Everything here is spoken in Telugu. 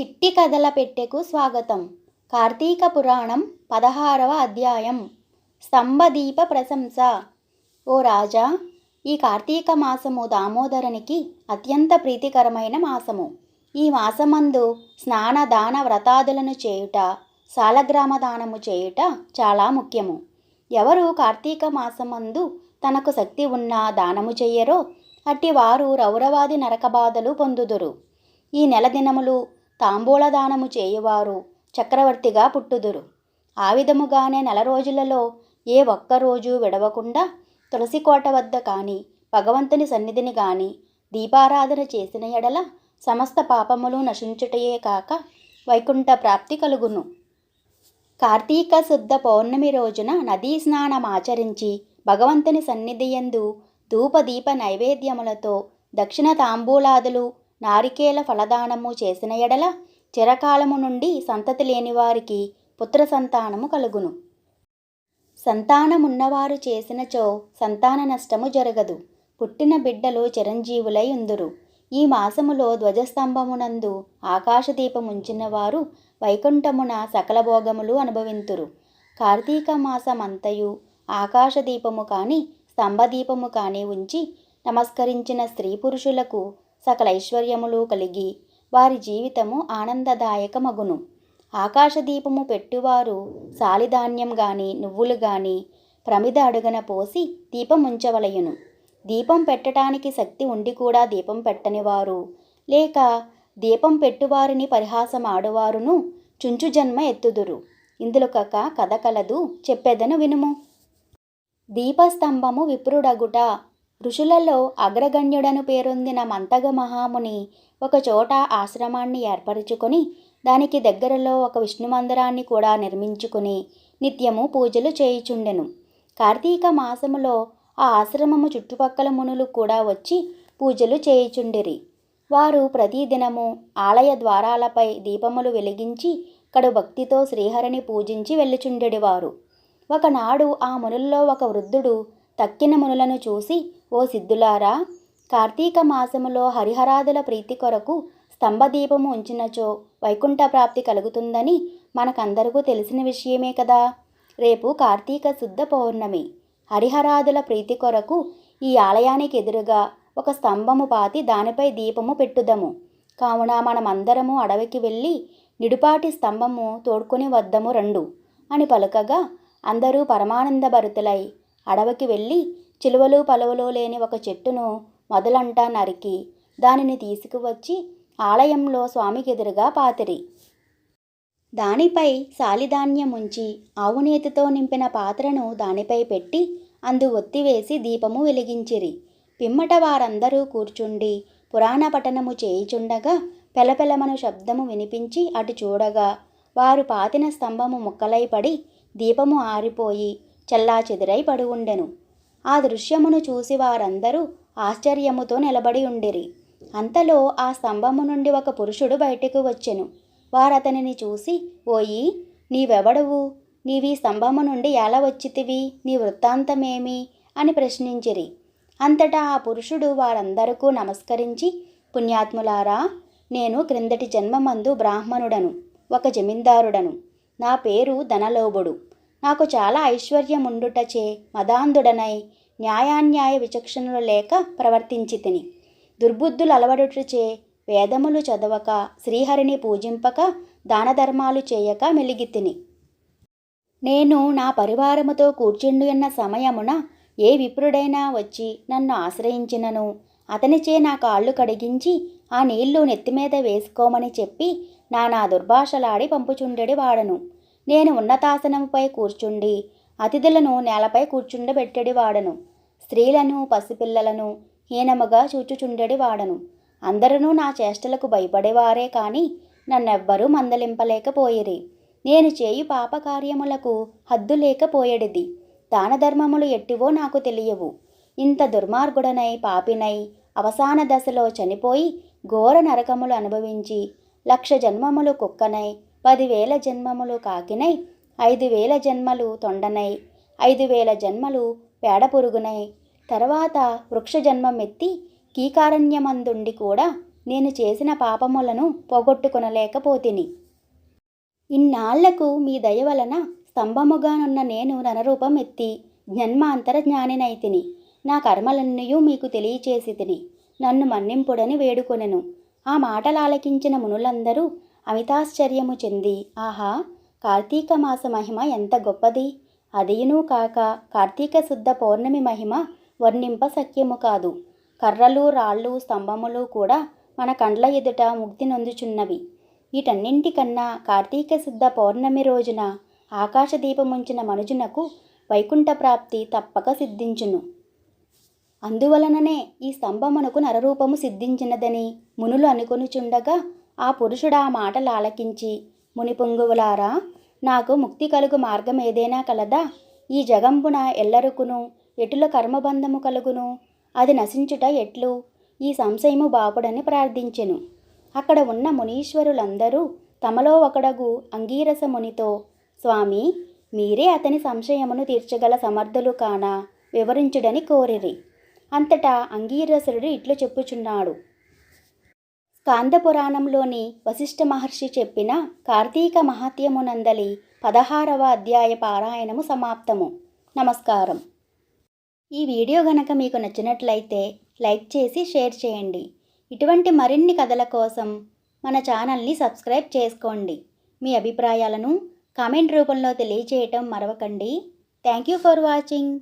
చిట్టి కథల పెట్టెకు స్వాగతం. కార్తీక పురాణం పదహారవ అధ్యాయం. స్తంభదీప ప్రశంస. ఓ రాజా ఈ కార్తీక మాసము దామోదరునికి అత్యంత ప్రీతికరమైన మాసము. ఈ మాసమందు స్నాన దాన వ్రతాదులను చేయుట సాలగ్రామ దానము చేయుట చాలా ముఖ్యము. ఎవరు కార్తీక మాసమందు తనకు శక్తి ఉన్న దానము చెయ్యరో అట్టి వారు రౌరవాది నరకబాధలు పొందుదురు. ఈ నెల దినములు తాంబూలదానము చేయువారు చక్రవర్తిగా పుట్టుదురు. ఆ విధముగానే నెల రోజులలో ఏ ఒక్క రోజు విడవకుండా తులసికోట వద్ద కానీ భగవంతుని సన్నిధిని గాని దీపారాధన చేసిన ఎడల సమస్త పాపములు నశించుటయే కాక వైకుంఠ ప్రాప్తి కలుగును. కార్తీక శుద్ధ పౌర్ణమి రోజున నదీ స్నానమాచరించి భగవంతుని భగవంతుని సన్నిధియందు ధూపదీప నైవేద్యములతో దక్షిణ తాంబూలాదులు నారికేల ఫలదానము చేసిన ఎడల చిరకాలము నుండి సంతతి లేని వారికి పుత్ర సంతానము కలుగును. సంతానమున్నవారు చేసినచో సంతాన నష్టము జరగదు. పుట్టిన బిడ్డలు చిరంజీవులై ఉందురు. ఈ మాసములో ధ్వజస్తంభమునందు ఆకాశదీపముంచిన వారు వైకుంఠమున సకల భోగములు అనుభవింతురు. కార్తీక మాసమంతయు ఆకాశదీపము కాని స్తంభదీపము కాని ఉంచి నమస్కరించిన స్త్రీ పురుషులకు సకల ఐశ్వర్యములు కలిగి వారి జీవితము ఆనందదాయకమగును. ఆకాశదీపము పెట్టువారు సాలిధాన్యం గాని నువ్వులు గాని ప్రమిద అడుగన పోసి దీపముంచవలయును. దీపం పెట్టడానికి శక్తి ఉండి కూడా దీపం పెట్టనివారు లేక దీపం పెట్టువారిని పరిహాసం ఆడువారును చుంచు జన్మ ఎత్తుదురు. ఇందులో కక కథ కలదు చెప్పేదను వినుము. దీపస్తంభము విప్రుడగుట ఋషులలో అగ్రగణ్యుడను పేరొందిన మంతగ మహాముని ఒకచోట ఆశ్రమాన్ని ఏర్పరచుకొని దానికి దగ్గరలో ఒక విష్ణు మందిరాన్ని కూడా నిర్మించుకుని నిత్యము పూజలు చేయుచుండెను. కార్తీక మాసములో ఆ ఆశ్రమము చుట్టుపక్కల మునులు కూడా వచ్చి పూజలు చేయుచుండిరి. వారు ప్రతిదినము ఆలయ ద్వారాలపై దీపములు వెలిగించి కడు భక్తితో శ్రీహరిని పూజించి వెళ్ళుచుండెడివారు. ఒకనాడు ఆ మునుల్లో ఒక వృద్ధుడు తక్కిన మునులను చూసి ఓ సిద్ధులారా కార్తీక మాసములో హరిహరాదుల ప్రీతి కొరకు స్తంభదీపము ఉంచినచో వైకుంఠ ప్రాప్తి కలుగుతుందని మనకందరికీ తెలిసిన విషయమే కదా. రేపు కార్తీక శుద్ధ పౌర్ణమి. హరిహరాదుల ప్రీతి కొరకు ఈ ఆలయానికి ఎదురుగా ఒక స్తంభము పాతి దానిపై దీపము పెట్టుదము. కావున మనమందరము అడవికి వెళ్ళి నిడుపాటి స్తంభము తోడుకొని వద్దము రెండు అని పలుకగా అందరూ పరమానంద భరుతులై అడవికి వెళ్ళి చిలువలు పలువలు లేని ఒక చెట్టును మొదలంటా నరికి. దానిని తీసుకువచ్చి ఆలయంలో స్వామికి ఎదురుగా పాతిరి. దానిపై సాలిధాన్యం ఉంచి ఆవునేతితో నింపిన పాత్రను దానిపై పెట్టి అందు ఒత్తివేసి దీపము వెలిగించిరి. పిమ్మట వారందరూ కూర్చుండి పురాణ పఠనము చేయుచుండగా పెలపెలమను శబ్దము వినిపించి అటు చూడగా వారు పాతిన స్తంభము ముక్కలై పడి దీపము ఆరిపోయి చల్లా చెదిరై పడి ఉండెను ఆ దృశ్యమును చూసి వారందరూ ఆశ్చర్యముతో నిలబడి ఉండిరి. అంతలో ఆ స్తంభము నుండి ఒక పురుషుడు బయటకు వచ్చెను. వారతనిని చూసి ఓయి నీవెవడవు? నీవీ స్తంభము నుండి ఎలా వచ్చితివి? నీ వృత్తాంతమేమి అని ప్రశ్నించిరి. అంతటా ఆ పురుషుడు వారందరకు నమస్కరించి పుణ్యాత్ములారా నేను క్రిందటి జన్మమందు బ్రాహ్మణుడను ఒక జమీందారుడను. నా పేరు ధనలోభుడు. నాకు చాలా ఐశ్వర్యముండుటచే మదాంధుడనై న్యాయాన్యాయ విచక్షణలు లేక ప్రవర్తించి తిని. దుర్బుద్ధులు అలవడుటచే వేదములు చదవక శ్రీహరిని పూజింపక దానధర్మాలు చేయక మెలిగితిని నేను నా పరివారముతో కూర్చుండు ఉన్న సమయమున ఏ విప్రుడైనా వచ్చి నన్ను ఆశ్రయించినను. అతనిచే నా కాళ్ళు కడిగించి ఆ నీళ్ళు నెత్తిమీద వేసుకోమని చెప్పి నా నా దుర్భాషలాడి పంపుచుండెడి వాడను నేను ఉన్నతాసనముపై కూర్చుండి అతిథులను నేలపై కూర్చుండబెట్టెడి వాడను స్త్రీలను పసిపిల్లలను హీనముగా చూచుచుండెడి వాడను అందరూ నా చేష్టలకు భయపడేవారే కాని నన్నెవ్వరూ మందలింపలేకపోయిరి. నేను చేయు పాపకార్యములకు హద్దు లేకపోయేడిది. దానధర్మములు ఎట్టివో నాకు తెలియవు. ఇంత దుర్మార్గుడనై పాపినై అవసాన దశలో చనిపోయి ఘోర నరకములు అనుభవించి లక్ష జన్మములు కుక్కనై పదివేల జన్మములు కాకినై ఐదు వేల జన్మలు తొండనై ఐదు వేల జన్మలు పేడపురుగునై. తర్వాత వృక్ష జన్మమెత్తి కీకారణ్యమందుండి కూడా నేను చేసిన పాపములను పోగొట్టుకొనలేకపోతిని. ఇన్నాళ్ళకు మీ దయ వలన స్తంభముగానున్న నేను ననరూపం ఎత్తి జన్మాంతర జ్ఞానినైతిని. నా కర్మలన్నయూ మీకు తెలియచేసి తిని నన్ను మన్నింపుడని వేడుకొనెను. ఆ మాటలాలకించిన మునులందరూ అమితాశ్చర్యము చెంది ఆహా కార్తీక మాస మహిమ ఎంత గొప్పది. అదియును కాక కార్తీక శుద్ధ పౌర్ణమి మహిమ వర్ణింప సఖ్యము కాదు. కర్రలు రాళ్ళు స్తంభములు కూడా మన కండ్ల ఎదుట ముక్తి నొందుచున్నవి. వీటన్నింటికన్నా కార్తీక శుద్ధ పౌర్ణమి రోజున ఆకాశదీపముంచిన మనుజునకు వైకుంఠ ప్రాప్తి తప్పక సిద్ధించును. అందువలననే ఈ స్తంభమునకు నరరూపము సిద్ధించినదని మునులు అనుకొనుచుండగా ఆ పురుషుడు ఆ మాటలు ఆలకించి మునిపొంగువులారా నాకు ముక్తి కలుగు మార్గం ఏదైనా కలదా? ఈ జగంబున ఎల్లరుకును ఎటుల కర్మబంధము కలుగును? అది నశించుట ఎట్లు? ఈ సంశయము బాపుడని ప్రార్థించెను. అక్కడ ఉన్న మునీశ్వరులందరూ తమలో ఒకడగు అంగీరస మునితో స్వామి మీరే అతని సంశయమును తీర్చగల సమర్థులు కాన? వివరించుడని కోరిరి. అంతటా అంగీరసుడు ఇట్లు చెప్పుచున్నాడు. స్కాంద పురాణంలోని వశిష్ఠ మహర్షి చెప్పిన కార్తీక మహాత్యమునందలి పదహారవ అధ్యాయ పారాయణము సమాప్తము. నమస్కారం. ఈ వీడియో గనక మీకు నచ్చినట్లయితే లైక్ చేసి షేర్ చేయండి. ఇటువంటి మరిన్ని కథల కోసం మన ఛానల్ని సబ్స్క్రైబ్ చేసుకోండి. మీ అభిప్రాయాలను కామెంట్ రూపంలో తెలియచేయటం మరవకండి. Thank you for watching.